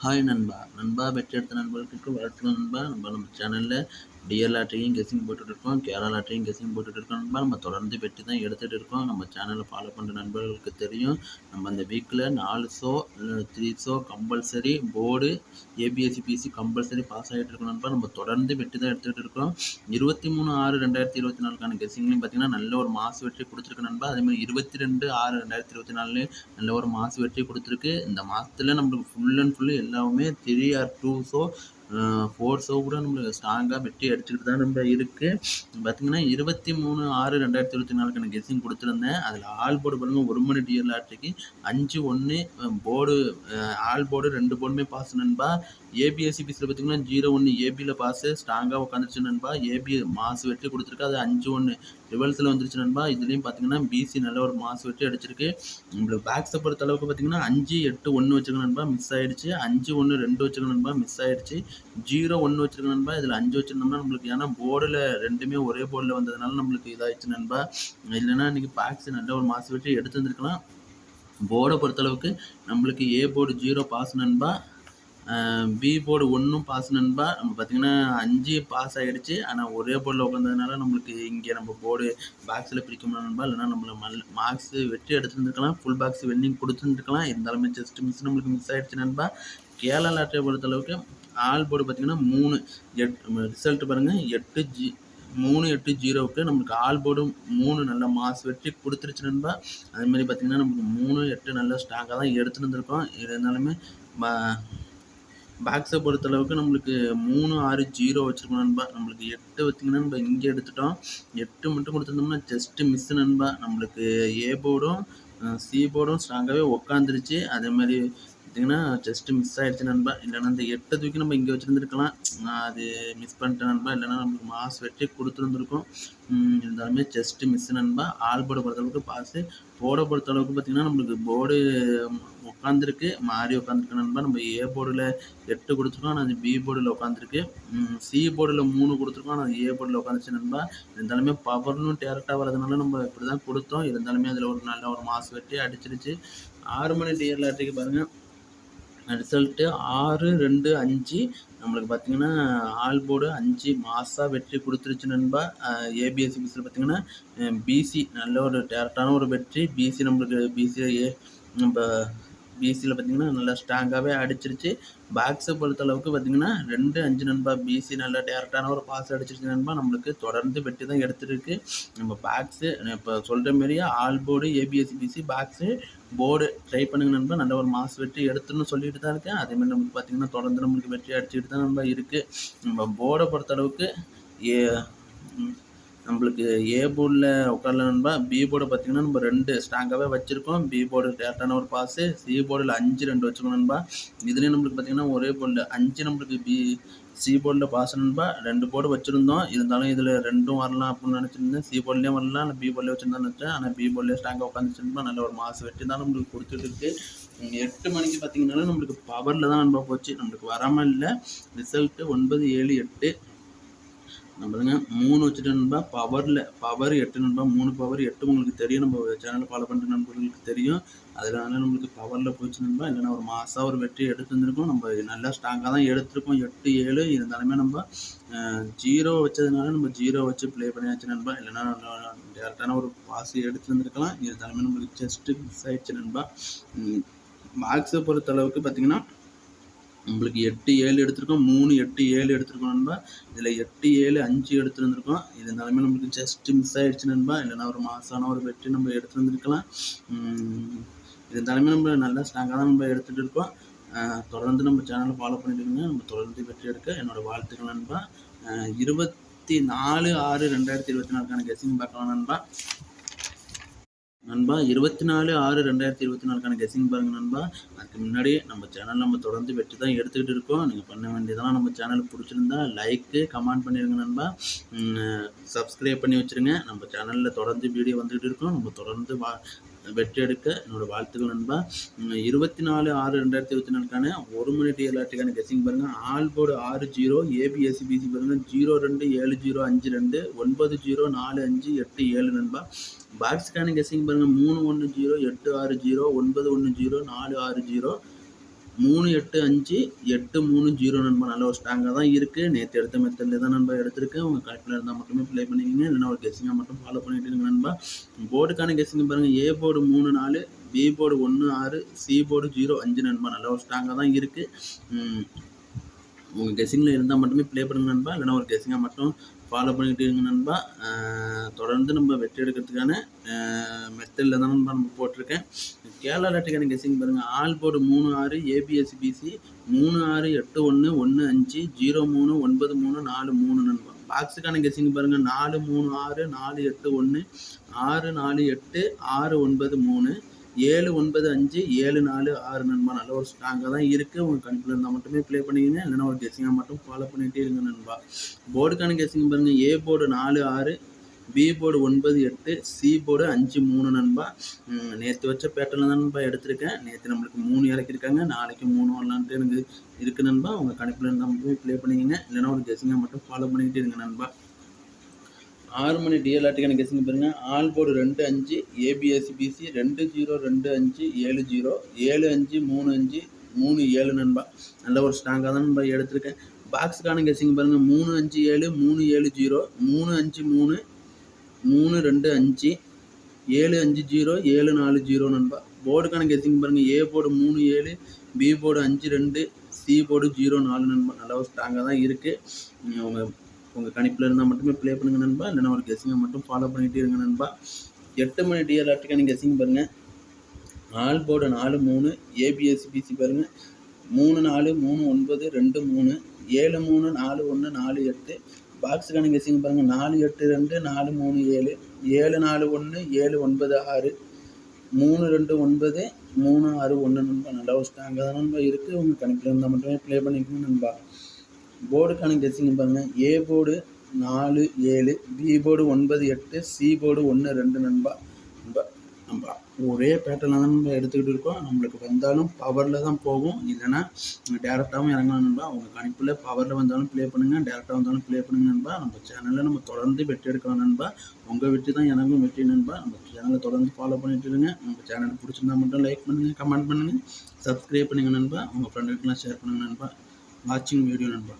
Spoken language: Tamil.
ஹாய் நண்பா நண்பா வெற்றி எடுத்த நண்பர்களுக்கு வளர்த்து நண்பா நம்ம நம்ம சேனலில் டிஎல் லாட்ரியும் கெஸ்ஸிங் போட்டுட்டு இருக்கோம் கேரளா லாட்ரியும் கெஸ்ஸிங் போட்டுட்ருக்கோம் நண்பா நம்ம தொடர்ந்து வெற்றி தான் எடுத்துகிட்டு இருக்கோம். நம்ம சேனலை ஃபாலோ பண்ணுற நண்பர்களுக்கு தெரியும். நம்ம அந்த வீக்கில் நாலு show three show compulsory board AB AC BC compulsory pass ஆகிட்டு இருக்கோம் நண்பா. நம்ம தொடர்ந்து வெற்றி தான் எடுத்துகிட்டு இருக்கோம். இருபத்தி மூணு ஆறு ரெண்டாயிரத்தி இருபத்தி நாலுக்கான கெஸிங்லையும் பார்த்தீங்கன்னா நல்ல ஒரு மாசு வெற்றி கொடுத்துருக்கு நண்பா. அதேமாதிரி இருபத்தி ரெண்டு ஆறு ரெண்டாயிரத்தி இருபத்தி நாலுலேயும் நல்ல ஒரு மாசு வெற்றி கொடுத்துருக்கு. இந்த மாதத்தில் நம்மளுக்கு ஃபுல் அண்ட் ஃபுல்லு எல்லாமே three or two show four show கூட நம்மளுக்கு ஸ்ட்ராங்காக வெற்றி அடிச்சுக்கிட்டு தான் நம்ம இருக்குது பார்த்திங்கன்னா இருபத்தி மூணு ஆறு ரெண்டாயிரத்தி இருபத்தி நாலுக்கான கெஸ்ஸிங் கொடுத்துருந்தேன். அதில் ஆல் போர்டு பாருங்கள் ஒரு மணி டிஎல் லாட்ரிக்கு அஞ்சு ஒன்று போர்டு ஆல் போர்டு ரெண்டு போர்டுமே பாஸ் நண்பா. ஏபிஎஸ்சி பிஸில் பார்த்தீங்கன்னா ஜீரோ ஒன்று ஏபியில் பாஸு ஸ்ட்ராங்காக உட்காந்துருச்சு நண்பா. ஏபி மாசு வெற்றி கொடுத்துருக்கு அது அஞ்சு ஒன்று ரிவல்ஸில் வந்துருச்சு நண்பா. இதுலேயும் பார்த்தீங்கன்னா பிசி நல்ல ஒரு மாசு வச்சு அடிச்சிருக்கு. நம்மளுக்கு பேக்ஸை பொறுத்த அளவுக்கு பார்த்தீங்கன்னா அஞ்சு எட்டு ஒன்று வச்சுருக்க நண்பா. மிஸ் ஆயிடுச்சு. அஞ்சு ஒன்று ரெண்டு வச்சுருக்க நண்பா. மிஸ் ஆயிடுச்சு. ஜீரோ ஒன்று வச்சுருக்க நண்பா. இதில் அஞ்சு வச்சுருந்தோம்னா நம்மளுக்கு ஏன்னா போர்டில் ரெண்டுமே ஒரே போர்டில் வந்ததுனால நம்மளுக்கு இதாகிடுச்சு நண்பா. இல்லைன்னா இன்றைக்கி பேக்ஸ் நல்ல ஒரு மாசு வெற்றி எடுத்து வந்திருக்கலாம். போர்டை பொறுத்தளவுக்கு நம்மளுக்கு ஏ போர்டு ஜீரோ பாஸ் நண்பா. பி போர்டு ஒன்றும் பாஸ் நண்பா. நம்ம பார்த்திங்கன்னா அஞ்சு பாஸ் ஆகிடுச்சு ஆனால் ஒரே போர்டில் உட்காந்ததுனால நம்மளுக்கு இங்கே நம்ம போர்டு பாக்ஸில் பிரிக்க முடியல நண்பா. இல்லைனா நம்மள மல் மார்க்ஸு வெற்றி எடுத்துருந்துருக்கலாம். ஃபுல் பாக்ஸ் வெல்லிங் கொடுத்துருந்துருக்கலாம். இருந்தாலுமே ஜஸ்ட் மிஸ் நம்மளுக்கு மிஸ் ஆகிடுச்சு நண்பா. கேரளா லாட்டரியை பொறுத்தளவுக்கு ஆல் போர்டு பார்த்திங்கன்னா மூணு எட் ரிசல்ட் பாருங்கள் எட்டு ஜி மூணு எட்டு ஜீரோவுக்கு நம்மளுக்கு ஆல் போர்டும் மூணு நல்ல மாஸ் வெற்றி கொடுத்துருச்சு நண்பா. அதேமாதிரி பார்த்திங்கன்னா நமக்கு மூணு எட்டு நல்ல ஸ்ட்ராங்காக தான் எடுத்துகிட்டு வந்திருக்கோம் இருந்தாலுமே பாக்ஸை பொறுத்தளவுக்கு நம்மளுக்கு மூணு ஆறு ஜீரோ வச்சுருக்கோம் நண்பா. நம்மளுக்கு எட்டு வச்சிங்கன்னா நம்ம இங்கே எடுத்துட்டோம். எட்டு மட்டும் கொடுத்துருந்தோம்னா ஜஸ்ட்டு மிஸ் நண்பா. நம்மளுக்கு ஏ போர்டும் சி போர்டும் ஸ்ட்ராங்காகவே உக்காந்துருச்சு. அதே மாதிரி பார்த்தீங்கன்னா ஜஸ்ட்டு மிஸ் ஆகிடுச்சு நண்பா. இல்லைன்னா அந்த எட்டை தூக்கி நம்ம இங்கே வச்சுருந்துருக்கலாம். நான் அது மிஸ் பண்ணிட்டேன் நண்பா. இல்லைன்னா நம்மளுக்கு மாஸ் வெட்டி கொடுத்துருந்துருக்கோம். இருந்தாலுமே ஜஸ்ட்டு மிஸ் நண்பா. ஆள் போர்டை பொறுத்தளவுக்கு பாஸு போர்டை பொறுத்தளவுக்கு பார்த்திங்கன்னா நம்மளுக்கு போர்டு உட்காந்துருக்கு மாறி உட்காந்துருக்கு நண்பா. நம்ம ஏ போர்டில் எட்டு கொடுத்துருக்கோம். ஆனால் அது பி போர்டில் உட்காந்துருக்கு சி போர்டில் மூணு கொடுத்துருக்கோம். ஆனால் ஏ போர்டில் உட்காந்துச்சு நண்பா. இருந்தாலுமே பவர்னு டேரெக்டாக வரதுனால நம்ம இப்படி தான் கொடுத்தோம். இருந்தாலுமே அதில் ஒரு நல்ல ஒரு மாஸ் வெட்டி அடிச்சிருச்சு. ஆறு மணி டிஎல் லாட்ரிக்கு பாருங்கள் ரிசல்ட்டு ஆறு ரெண்டு அஞ்சு. நம்மளுக்கு பார்த்திங்கன்னா ஆல் போர்டு அஞ்சு மாதம் வெற்றி கொடுத்துருச்சு நண்பா. ஏபிஎஸ்சி பிஸில் பார்த்திங்கன்னா பிசி நல்ல ஒரு டேரக்டான ஒரு வெற்றி. பிசி நம்மளுக்கு பிசியில் ஏ நம்ம பிசியில் பார்த்திங்கன்னா நல்லா ஸ்ட்ராங்காகவே அடிச்சிருச்சு. பாக்ஸை பொறுத்த அளவுக்கு பார்த்திங்கன்னா ரெண்டு அஞ்சு நண்பா பிசி நல்லா டேரெக்டான ஒரு பாஸ் அடிச்சிருச்சு நண்பா. நம்மளுக்கு தொடர்ந்து வெட்டி தான் எடுத்துருக்கு நம்ம பாக்ஸு இப்போ சொல்கிற மாரியே all board AB AC BC box board try பண்ணுங்க நண்பா. நல்ல ஒரு மாஸ் வெட்டி எடுத்துன்னு சொல்லிட்டு தான் இருக்கேன். அதேமாதிரி நம்மளுக்கு பார்த்திங்கன்னா தொடர்ந்து நம்மளுக்கு வெற்றி அடிச்சுட்டு தான் நம்ம இருக்குது நம்ம போர்டை பொறுத்த அளவுக்கு ஏ நம்மளுக்கு ஏ போர்டில் உட்காரலன்னா நண்பா பி போர்டை பார்த்திங்கன்னா நம்ம ரெண்டு ஸ்ட்ராங்காகவே வச்சுருக்கோம். பி போர்டு டேரக்டான ஒரு பாஸு சி போர்டில் அஞ்சு ரெண்டு வச்சுக்கணும்பா இதுலேயும் நம்மளுக்கு பார்த்திங்கன்னா ஒரே போர்டில் அஞ்சு நம்மளுக்கு பி சி போர்டில் பாஸ் நண்பா. ரெண்டு போர்டு வச்சுருந்தோம். இருந்தாலும் இதில் ரெண்டும் வரலாம் அப்படின்னு நினச்சிருந்தேன். சி போர்ட்லேயும் வரலாம் இல்லை பி போர்ட்லேயே வச்சுருந்தா நினச்சேன். ஆனால் பி போர்ட்லேயே ஸ்ட்ராங்காக உட்காந்துச்சுருந்தா நல்ல ஒரு மாசு வெட்டி தான் நம்மளுக்கு கொடுத்துட்டு எட்டு மணிக்கு பார்த்தீங்கன்னாலும் நம்மளுக்கு பவரில் தான் நண்பா போச்சு. நம்மளுக்கு வராமல் இல்லை. ரிசல்ட்டு ஒன்பது ஏழு எட்டு. நம்மளுங்க மூணு வச்சுட்டு நண்பா பவரில் பவர் எட்டு நண்பா மூணு பவர் எட்டு உங்களுக்கு தெரியும். நம்ம சேனலை ஃபாலோ பண்ணுற நண்பர்களுக்கு தெரியும். அதனால நம்மளுக்கு பவரில் போச்சு நண்பா. இல்லைன்னா ஒரு மாதம் ஒரு வெற்றி எடுத்து வந்திருக்கோம். நம்ம நல்லா ஸ்ட்ராங்காக தான் எடுத்திருக்கோம். எட்டு ஏழு இருந்தாலுமே நம்ம ஜீரோ வச்சதுனால நம்ம ஜீரோ வச்சு ப்ளே பண்ணியாச்சு நண்பா. இல்லைன்னா டேரெக்டான ஒரு பாஸ் எடுத்து வந்திருக்கலாம். இருந்தாலுமே நம்மளுக்கு ஜஸ்ட்டு மிஸ் ஆயிடுச்சு நண்பா. மார்க்ஸை பொறுத்த அளவுக்கு பார்த்திங்கன்னா நம்மளுக்கு எட்டு ஏழு எடுத்திருக்கோம் மூணு எட்டு ஏழு எடுத்திருக்கோம் நண்பா. இதில் எட்டு ஏழு அஞ்சு எடுத்துருந்துருக்கோம். இருந்தாலுமே நம்மளுக்கு ஜஸ்ட் மிஸ் ஆகிடுச்சு நண்பா. இல்லைனா ஒரு மாதமான ஒரு வெற்றி நம்ம எடுத்து வந்திருக்கலாம். இருந்தாலுமே நம்ம நல்லா ஸ்ட்ராங்காக தான் நம்ம எடுத்துகிட்டு இருக்கோம். தொடர்ந்து நம்ம சேனலை ஃபாலோ பண்ணிட்டுருங்க நம்ம தொடர்ந்து வெற்றி எடுக்க என்னோடய வாழ்த்துக்கள் நண்பா. இருபத்தி நாலு ஆறு ரெண்டாயிரத்தி இருபத்தி நாலுக்கான கெஸிங் பார்க்கலாம் நண்பா. நண்பா இருபத்தி நாலு ஆறு ரெண்டாயிரத்தி இருபத்தி நாலுக்கான கெஸிங் பாருங்கள் நண்பா. அதுக்கு முன்னாடி நம்ம சேனல் நம்ம தொடர்ந்து வெற்றி தான் எடுத்துக்கிட்டு இருக்கோம். நீங்கள் பண்ண வேண்டியதெல்லாம் நம்ம சேனலுக்கு பிடிச்சிருந்தா லைக்கு கமெண்ட் பண்ணிடுங்க நண்பா. சப்ஸ்கிரைப் பண்ணி வச்சுருங்க. நம்ம சேனலில் தொடர்ந்து வீடியோ வந்துகிட்டு இருக்கோம். நம்ம தொடர்ந்து வா வெற்றி எடுக்க என்னோடய வாழ்த்துக்கள் நண்பா. இருபத்தி நாலு ஆறு ரெண்டாயிரத்தி இருபத்தி நாலுக்கான ஒரு மணி டிஎல்ஆர்டிக்கான கெஸிங் பாருங்கள் ஆல் போர்டு ஆறு ஜீரோ ஏபிஎஸ்சி பிசி பாருங்கள் ஜீரோ ரெண்டு ஏழு ஜீரோ அஞ்சு ரெண்டு ஒன்பது ஜீரோ நாலு அஞ்சு எட்டு ஏழு நண்பா. பாக்ஸ்கான கெஸ்ஸிங் பாருங்கள் மூணு ஒன்று ஜீரோ எட்டு ஆறு ஜீரோ ஒன்பது ஒன்று ஜீரோ நாலு ஆறு ஜீரோ மூணு எட்டு அஞ்சு எட்டு மூணு ஜீரோ நண்பா. நல்ல ஒரு ஸ்ட்ராங்காக தான் இருக்குது நேற்று எடுத்த மெத்தடில் தான் நண்பா எடுத்திருக்கேன். உங்கள் கரெக்டில் இருந்தால் மட்டுமே ப்ளே பண்ணிக்கிங்க. இல்லைன்னா ஒரு கெஸ்ஸிங்காக மட்டும் ஃபாலோ பண்ணிட்டு இருங்க நண்பா. போர்டுக்கான கெஸ்ஸிங் பாருங்கள் ஏ போர்டு மூணு நாலு பி போர்டு ஒன்று ஆறு சி போர்டு ஜீரோ அஞ்சு நண்பா. நல்ல ஒரு ஸ்ட்ராங்காக தான் இருக்குது உங்கள் கெஸ்ஸிங்கில் இருந்தால் மட்டுமே ப்ளே பண்ணுங்க நண்பா. இல்லைன்னா ஒரு கெஸ்ஸிங்காக மட்டும் ஃபாலோ பண்ணிக்கிட்டு இருங்க நண்பா. தொடர்ந்து நம்ம வெற்றி எடுக்கிறதுக்கான மெத்தடில் தான் நண்பா நம்ம போட்டிருக்கேன். கேரளா லாட்டுக்கான கெஸிங் பாருங்கள் ஆல் போர்டு மூணு ஆறு ஏபிஎஸ்பிசி மூணு ஆறு எட்டு ஒன்று ஒன்று அஞ்சு ஜீரோ மூணு ஒன்பது மூணு நாலு மூணு நண்பா. பாக்ஸுக்கான கெஸிங் பாருங்கள் நாலு மூணு ஆறு நாலு எட்டு ஒன்று ஆறு நாலு எட்டு ஆறு ஒன்பது மூணு ஏழு ஒன்பது அஞ்சு ஏழு நாலு ஆறு நண்பா. நல்ல ஒரு ஸ்ட்ராங்காக தான் இருக்குது உங்கள் கணிப்பில் இருந்தால் மட்டுமே ப்ளே பண்ணிக்கங்க. இல்லைன்னா ஒரு கெஸிங்காக மட்டும் ஃபாலோ பண்ணிகிட்டே இருங்க நண்பா. போர்டுக்கான கெஸிங் பாருங்கள் ஏ போர்டு நாலு ஆறு பி போர்டு ஒன்பது எட்டு சி போர்டு அஞ்சு மூணு நண்பா. நேற்று வச்ச பேட்டர்னில் தான் நண்பா எடுத்திருக்கேன். நேற்று நம்மளுக்கு மூணு இறக்கியிருக்காங்க. நாளைக்கு மூணு வரலான்ட்டு எனக்கு இருக்குது நண்பா. உங்கள் கணிப்பில் இருந்தால் மட்டுமே ப்ளே பண்ணிக்கங்க. இல்லைன்னா ஒரு கெஸிங்காக மட்டும் ஃபாலோ பண்ணிக்கிட்டே இருங்க நண்பா. ஆறு மணி டிஎல்ஆர்டிக்கான கெஸ்ஸிங் பாருங்கள் ஆல் போர்டு ரெண்டு அஞ்சு ஏபிஎஸ்பிசி ரெண்டு ஜீரோ ரெண்டு அஞ்சு ஏழு ஜீரோ ஏழு அஞ்சு மூணு அஞ்சு மூணு ஏழு நண்பா. நல்ல ஒரு ஸ்ட்ராங்காக தான் நண்பா எடுத்திருக்கேன். பாக்ஸுக்கான கெஸ்ஸிங் பாருங்கள் மூணு அஞ்சு ஏழு மூணு ஏழு ஜீரோ மூணு அஞ்சு மூணு மூணு ரெண்டு அஞ்சு ஏழு அஞ்சு ஜீரோ ஏழு நாலு ஜீரோ நண்பா. போர்டுக்கான கெஸ்ஸிங் பாருங்கள் ஏ போர்டு மூணு ஏழு பி போர்டு அஞ்சு ரெண்டு சி போர்டு ஜீரோ நாலு நண்பா. நல்லா ஒரு ஸ்ட்ராங்காக தான் இருக்குது உங்கள் உங்கள் கணிப்பில் இருந்தால் மட்டுமே ப்ளே பண்ணுங்கள் நண்பா. இல்லைன்னா ஒரு கெஸிங்கை மட்டும் ஃபாலோ பண்ணிகிட்டே இருங்க நண்பா. எட்டு மணி டிஎல்ஆர்டிக்கான கெஸிங் பாருங்கள் நாலு போர்டு நாலு மூணு ஏபிஎஸ்பிசி பாருங்கள் மூணு நாலு மூணு ஒன்பது ரெண்டு மூணு ஏழு மூணு நாலு ஒன்று நாலு எட்டு. பாக்ஸுக்கான கெஸிங் பாருங்கள் நாலு எட்டு ரெண்டு நாலு மூணு ஏழு. ஏழு நாலு ஒன்று ஏழு ஒன்பது ஆறு. மூணு ரெண்டு ஒன்பது மூணு ஆறு ஒன்று நண்பா. நல்லா ஒரு ஸ்ட்ராங்காக தான் நண்பா இருக்குது உங்கள் கணக்கில் இருந்தால் மட்டுமே ப்ளே பண்ணிக்கணும் நண்பா. போர்டுக்கான கெஸ்ஸிங் பாருங்கள் ஏ போர்டு நாலு ஏழு பி போர்டு ஒன்பது எட்டு சி போர்டு ஒன்று ரெண்டு நண்பா நண்பா நண்பா. ஒரே பேட்டர்னில் தான் நம்ம எடுத்துக்கிட்டு இருக்கோம். நம்மளுக்கு வந்தாலும் பவரில் தான் போகும். இல்லைன்னா டேரெக்டாகவும் இறங்கலாம் நண்பா. உங்கள் கணிப்பில் பவரில் வந்தாலும் ப்ளே பண்ணுங்கள் டேரெக்டாக வந்தாலும் ப்ளே பண்ணுங்க நண்பா. நம்ம சேனலில் நம்ம தொடர்ந்து வெற்றி எடுக்கலாம் நண்பா. உங்கள் வெற்றி தான் எனக்கும் வெற்றி நண்பா. நம்ம சேனலை தொடர்ந்து ஃபாலோ பண்ணிட்டு இருங்க. நம்ம சேனல் பிடிச்சிருந்தா மட்டும் லைக் பண்ணுங்கள் கமெண்ட் பண்ணுங்கள் சப்ஸ்கிரைப் பண்ணுங்கள் நண்பா. உங்கள் ஃப்ரெண்டுக்கெலாம் ஷேர் பண்ணுங்கள் நண்பா. வாட்சிங் வீடியோ நண்பா.